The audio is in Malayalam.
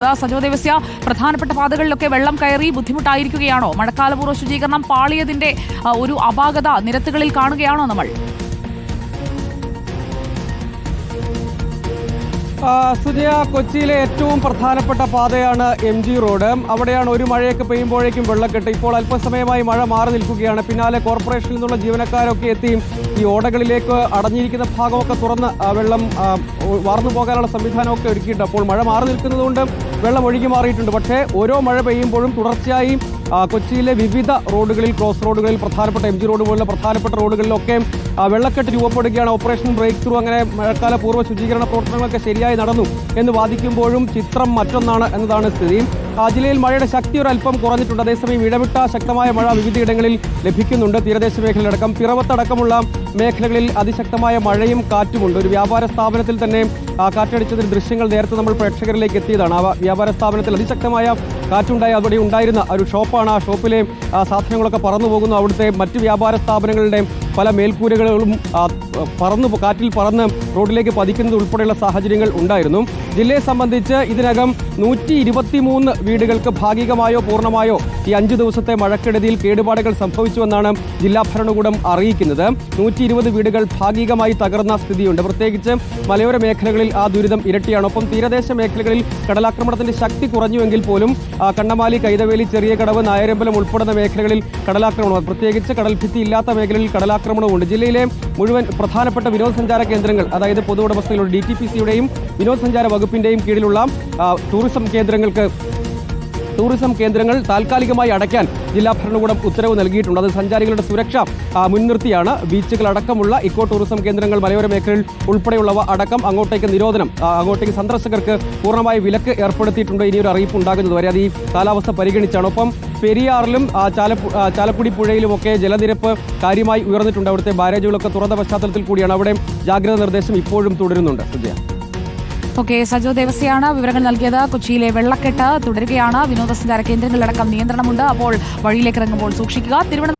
സജോ ദേവസ്യ പ്രധാനപ്പെട്ട പാതകളിലൊക്കെ വെള്ളം കയറി ബുദ്ധിമുട്ടായിരിക്കുകയാണോ? മഴക്കാലപൂർവ ശുചീകരണം പാളിയതിന്റെ ഒരു അപാകത നിരത്തുകളിൽ കാണുകയാണോ നമ്മൾ? ആ, സുജയ കൊച്ചിയിലെ ഏറ്റവും പ്രധാനപ്പെട്ട പാതയാണ് എം ജി റോഡ്. അവിടെയാണ് ഒരു മഴയൊക്കെ പെയ്യുമ്പോഴേക്കും വെള്ളക്കെട്ട്. ഇപ്പോൾ അല്പസമയമായി മഴ മാറി നിൽക്കുകയാണ്. പിന്നാലെ കോർപ്പറേഷനിൽ നിന്നുള്ള ജീവനക്കാരൊക്കെ എത്തി. ഈ ഓടകളിലേക്ക് അടഞ്ഞിരിക്കുന്ന ഭാഗമൊക്കെ തുറന്ന് വെള്ളം വാർന്നു പോകാനുള്ള സംവിധാനമൊക്കെ ഒരുക്കിയിട്ടുണ്ട്. അപ്പോൾ മഴ മാറി നിൽക്കുന്നതുകൊണ്ട് വെള്ളം ഒഴുകി മാറിയിട്ടുണ്ട്. പക്ഷേ ഓരോ മഴ പെയ്യുമ്പോഴും തുടർച്ചയായി കൊച്ചിയിലെ വിവിധ റോഡുകളിൽ ക്രോസ് റോഡുകളിൽ പ്രധാനപ്പെട്ട എം ജി റോഡ് പോലുള്ള പ്രധാനപ്പെട്ട റോഡുകളിലൊക്കെ വെള്ളക്കെട്ട് രൂപപ്പെടുകയാണ് ഓപ്പറേഷൻ ബ്രേക്ക് ത്രൂ അങ്ങനെ മഴക്കാല പൂർവ ശുചീകരണ പ്രവർത്തനങ്ങളൊക്കെ ശരിയായി നടന്നു എന്ന് വാദിക്കുമ്പോഴും ചിത്രം മറ്റൊന്നാണ് എന്നതാണ് സ്ഥിതി. ജില്ലയിൽ മഴയുടെ ശക്തി ഒരല്പം കുറഞ്ഞിട്ടുണ്ട്. അതേസമയം ഇടവിട്ട ശക്തമായ മഴ വിവിധയിടങ്ങളിൽ ലഭിക്കുന്നുണ്ട്. തീരദേശ മേഖലയിലടക്കം പിറവത്തടക്കമുള്ള മേഖലകളിൽ അതിശക്തമായ മഴയും കാറ്റുമുണ്ട്. ഒരു വ്യാപാര സ്ഥാപനത്തിൽ തന്നെ കാറ്റടിച്ചതിന് ദൃശ്യങ്ങൾ നേരത്തെ നമ്മൾ പ്രേക്ഷകരിലേക്ക് എത്തിയതാണ്. ആ വ്യാപാര സ്ഥാപനത്തിൽ അതിശക്തമായ കാറ്റുണ്ടായി അവിടെ ഉണ്ടായിരുന്ന ഒരു ഷോപ്പാണ്. ആ ഷോപ്പിലെ ആ, സാധനങ്ങളൊക്കെ പറന്നു പോകുന്നു. അവിടുത്തെ മറ്റ് വ്യാപാര സ്ഥാപനങ്ങളുടെയും പല മേൽക്കൂരകളും പറന്ന് കാറ്റിൽ പറന്ന് റോഡിലേക്ക് പതിക്കുന്നത് ഉൾപ്പെടെയുള്ള സാഹചര്യങ്ങൾ ഉണ്ടായിരുന്നു. ജില്ലയെ സംബന്ധിച്ച് ഇതിനകം നൂറ്റി ഇരുപത്തിമൂന്ന് വീടുകൾക്ക് ഭാഗികമായോ പൂർണമായോ ഈ അഞ്ച് ദിവസത്തെ മഴക്കെടുതിയിൽ കേടുപാടുകൾ സംഭവിച്ചുവെന്നാണ് ജില്ലാ ഭരണകൂടം അറിയിക്കുന്നത്. നൂറ്റി ഇരുപത് വീടുകൾ ഭാഗികമായി തകർന്ന സ്ഥിതിയുണ്ട്. പ്രത്യേകിച്ച് മലയോര മേഖലകളിൽ ആ ദുരിതം ഇരട്ടിയാണ്. ഒപ്പം തീരദേശ മേഖലകളിൽ കടലാക്രമണത്തിന്റെ ശക്തി കുറഞ്ഞുവെങ്കിൽ പോലും കണ്ണമാലി കൈതവേലി ചെറിയ കടവ് നായരമ്പലം ഉൾപ്പെടുന്ന മേഖലകളിൽ കടലാക്രമണം. പ്രത്യേകിച്ച് കടൽഭിത്തി ഇല്ലാത്ത മേഖലകളിൽ കടലാക്രമണമുണ്ട് ജില്ലയിലെ മുഴുവൻ പ്രധാനപ്പെട്ട വിനോദസഞ്ചാര കേന്ദ്രങ്ങൾ അതായത് പൊതു ഉടമസ്ഥയിലുള്ള ഡി ടി പി സിയുടെയും വിനോദസഞ്ചാര വകുപ്പിന്റെയും കീഴിലുള്ള ടൂറിസം കേന്ദ്രങ്ങൾക്ക് ടൂറിസം കേന്ദ്രങ്ങൾ താൽക്കാലികമായി അടയ്ക്കാൻ ജില്ലാ ഭരണകൂടം ഉത്തരവ് നൽകിയിട്ടുണ്ട്. അത് സഞ്ചാരികളുടെ സുരക്ഷ മുൻനിർത്തിയാണ്. ബീച്ചുകൾ അടക്കമുള്ള ഇക്കോ ടൂറിസം കേന്ദ്രങ്ങൾ മലയോര മേഖലയിൽ ഉൾപ്പെടെയുള്ളവ അടക്കം അങ്ങോട്ടേക്ക് നിരോധനം അങ്ങോട്ടേക്ക് സന്ദർശകർക്ക് പൂർണമായ വിലക്ക് ഏർപ്പെടുത്തിയിട്ടുണ്ട്. ഇനിയൊരു അറിയിപ്പ് ഉണ്ടാകുന്നത് വരെ അത് ഈ കാലാവസ്ഥ പരിഗണിച്ചാണ്. ഒപ്പം പെരിയാറിലും ചാലക്കുടി പുഴയിലുമൊക്കെ ജലനിരപ്പ് കാര്യമായി ഉയർന്നിട്ടുണ്ട്. അവിടുത്തെ ബാരേജുകളൊക്കെ തുറന്ന പശ്ചാത്തലത്തിൽ കൂടിയാണ്. അവിടെ ജാഗ്രതാ നിർദ്ദേശം ഇപ്പോഴും തുടരുന്നുണ്ട്. സുജയ ഓക്കെ സജോ ദേവസ്യാണ് വിവരങ്ങൾ നൽകിയത്. കൊച്ചിയിലെ വെള്ളക്കെട്ട് തുടരുകയാണ്. വിനോദസഞ്ചാര കേന്ദ്രങ്ങളിലടക്കം നിയന്ത്രണമുണ്ട്. അപ്പോൾ വഴിയിലേക്ക് ഇറങ്ങുമ്പോൾ സൂക്ഷിക്കുക. തിരുവനന്തപുരം